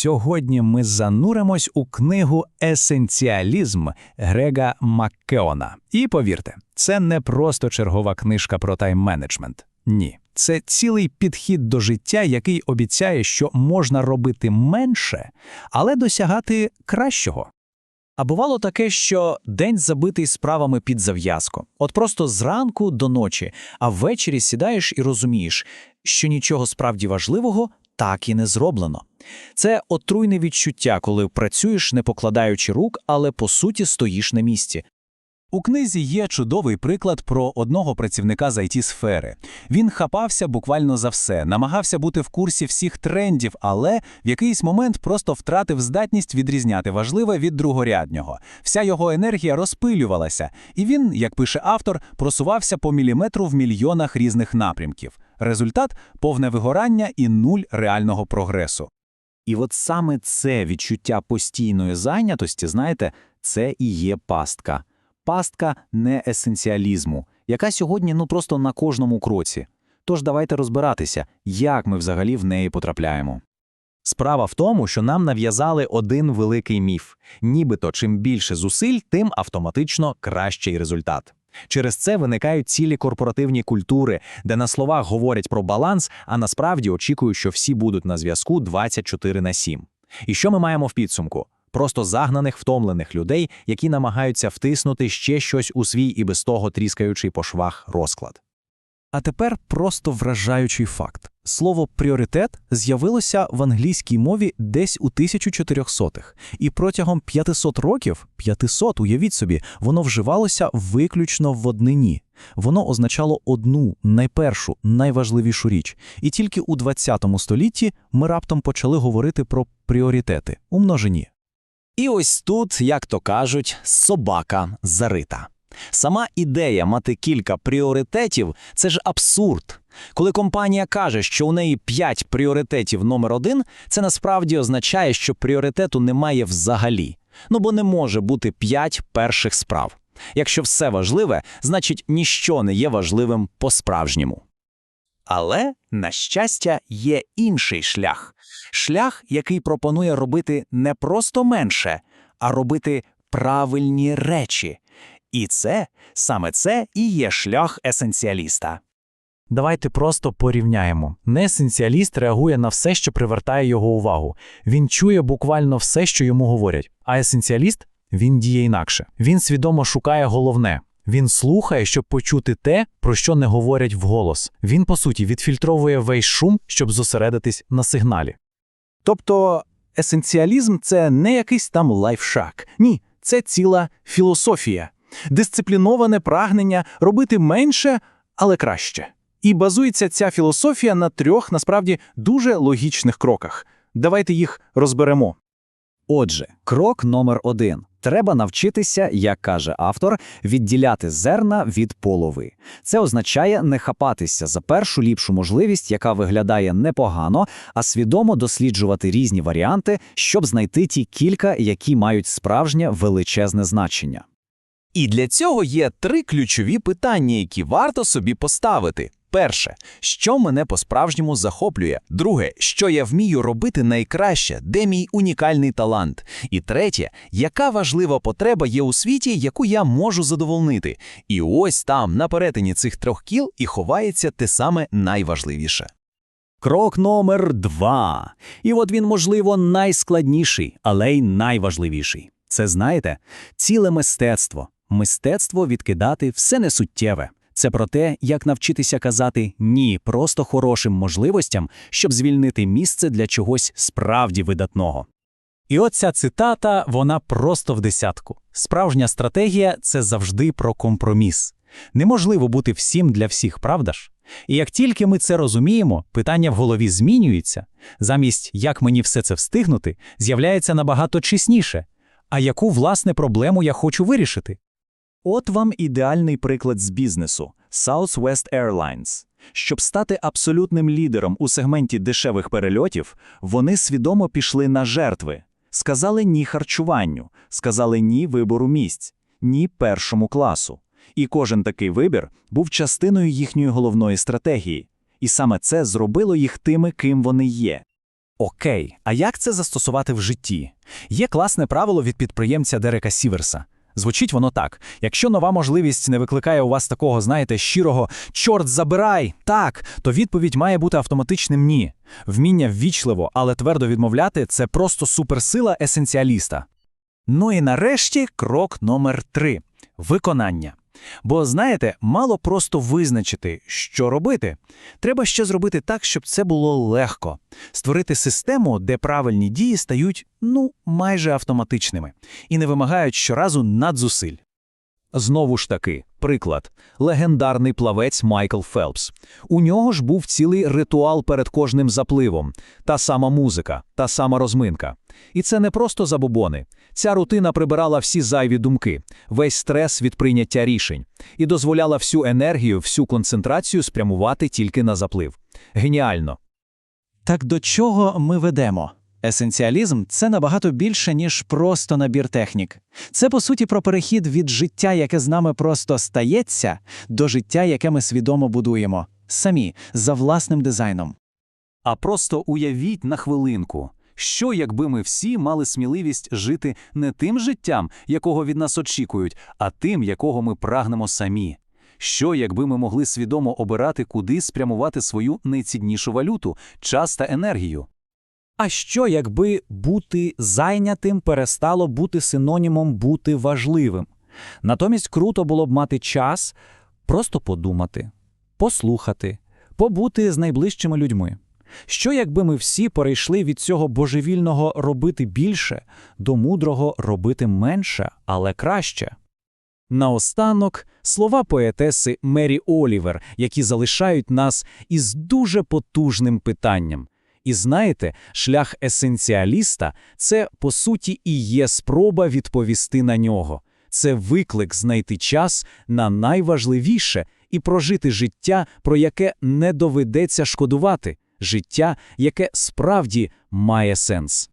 Сьогодні ми зануримось у книгу Есенціалізм Грега Маккеона. І повірте, це не просто чергова книжка про тайм-менеджмент. Ні, це цілий підхід до життя, який обіцяє, що можна робити менше, але досягати кращого. А бувало таке, що день забитий справами під зав'язку. От просто зранку до ночі, а ввечері сідаєш і розумієш, що нічого справді важливого так і не зроблено. Це отруйне відчуття, коли працюєш, не покладаючи рук, але по суті стоїш на місці. У книзі є чудовий приклад про одного працівника з IT-сфери. Він хапався буквально за все, намагався бути в курсі всіх трендів, але в якийсь момент просто втратив здатність відрізняти важливе від другоряднього. Вся його енергія розпилювалася, і він, як пише автор, просувався по міліметру в мільйонах різних напрямків. Результат повне вигорання і нуль реального прогресу. І от саме це відчуття постійної зайнятості, знаєте, це і є пастка. Пастка не есенціалізму, яка сьогодні ну просто на кожному кроці. Тож давайте розбиратися, як ми взагалі в неї потрапляємо. Справа в тому, що нам нав'язали один великий міф: нібито чим більше зусиль, тим автоматично кращий результат. Через це виникають цілі корпоративні культури, де на словах говорять про баланс, а насправді очікують, що всі будуть на зв'язку 24 на 7. І що ми маємо в підсумку? Просто загнаних, втомлених людей, які намагаються втиснути ще щось у свій і без того тріскаючий по швах розклад. А тепер просто вражаючий факт. Слово пріоритет з'явилося в англійській мові десь у 1400-х. І протягом 500 років, 500, уявіть собі, воно вживалося виключно в однині. Воно означало одну, найпершу, найважливішу річ. І тільки у 20 столітті ми раптом почали говорити про пріоритети у множині. І ось тут, як то кажуть, собака зарита. Сама ідея мати кілька пріоритетів це ж абсурд. Коли компанія каже, що у неї 5 пріоритетів номер один, це насправді означає, що пріоритету немає взагалі. Ну бо не може бути 5 перших справ. Якщо все важливе, значить ніщо не є важливим по-справжньому. Але, на щастя, є інший шлях шлях, який пропонує робити не просто менше, а робити правильні речі. І це саме це і є шлях есенціаліста. Давайте просто порівняємо. Неесенціаліст реагує на все, що привертає його увагу. Він чує буквально все, що йому говорять. А есенціаліст він діє інакше. Він свідомо шукає головне. Він слухає, щоб почути те, про що не говорять вголос. Він, по суті, відфільтровує весь шум, щоб зосередитись на сигналі. Тобто есенціалізм це не якийсь там лайфшак. Ні, це ціла філософія, дисципліноване прагнення робити менше, але краще. І базується ця філософія на трьох насправді дуже логічних кроках. Давайте їх розберемо. Отже, крок номер один. Треба навчитися, як каже автор, відділяти зерна від полови. Це означає не хапатися за першу ліпшу можливість, яка виглядає непогано, а свідомо досліджувати різні варіанти, щоб знайти ті кілька, які мають справжнє величезне значення. І для цього є три ключові питання, які варто собі поставити. Перше, що мене по-справжньому захоплює. Друге, що я вмію робити найкраще, де мій унікальний талант. І третє, яка важлива потреба є у світі, яку я можу задовольнити. І ось там, на перетині цих трьох кіл, і ховається те саме найважливіше. Крок номер два. І от він, можливо, найскладніший, але й найважливіший. Це знаєте, ціле мистецтво. Мистецтво відкидати все несуттєве. Це про те, як навчитися казати ні просто хорошим можливостям, щоб звільнити місце для чогось справді видатного. І от ця цитата, вона просто в десятку. Справжня стратегія це завжди про компроміс. Неможливо бути всім для всіх, правда ж? І як тільки ми це розуміємо, питання в голові змінюється, замість як мені все це встигнути, з'являється набагато чесніше. А яку власне проблему я хочу вирішити? От вам ідеальний приклад з бізнесу Southwest Airlines. Щоб стати абсолютним лідером у сегменті дешевих перельотів, вони свідомо пішли на жертви, сказали ні харчуванню, сказали ні вибору місць, ні першому класу. І кожен такий вибір був частиною їхньої головної стратегії. І саме це зробило їх тими, ким вони є. Окей, а як це застосувати в житті? Є класне правило від підприємця Дерека Сіверса. Звучить воно так: якщо нова можливість не викликає у вас такого, знаєте, щирого чорт забирай, так, то відповідь має бути автоматичним ні. Вміння ввічливо, але твердо відмовляти це просто суперсила есенціаліста. Ну і нарешті крок номер три виконання. Бо знаєте, мало просто визначити, що робити. Треба ще зробити так, щоб це було легко. Створити систему, де правильні дії стають, ну, майже автоматичними і не вимагають щоразу надзусиль. Знову ж таки, приклад. Легендарний плавець Майкл Фелпс. У нього ж був цілий ритуал перед кожним запливом. Та сама музика, та сама розминка. І це не просто забобони. Ця рутина прибирала всі зайві думки, весь стрес від прийняття рішень і дозволяла всю енергію, всю концентрацію спрямувати тільки на заплив. Геніально. Так до чого ми ведемо? Есенціалізм це набагато більше, ніж просто набір технік. Це, по суті, про перехід від життя, яке з нами просто стається, до життя, яке ми свідомо будуємо, самі, за власним дизайном. А просто уявіть на хвилинку, що якби ми всі мали сміливість жити не тим життям, якого від нас очікують, а тим, якого ми прагнемо самі. Що якби ми могли свідомо обирати, куди спрямувати свою найціннішу валюту час та енергію? А що, якби бути зайнятим перестало бути синонімом бути важливим? Натомість круто було б мати час просто подумати, послухати, побути з найближчими людьми. Що, якби ми всі перейшли від цього божевільного робити більше до мудрого робити менше, але краще? Наостанок слова поетеси Мері Олівер, які залишають нас із дуже потужним питанням. І знаєте, шлях есенціаліста це, по суті, і є спроба відповісти на нього. Це виклик знайти час на найважливіше і прожити життя, про яке не доведеться шкодувати, життя, яке справді має сенс.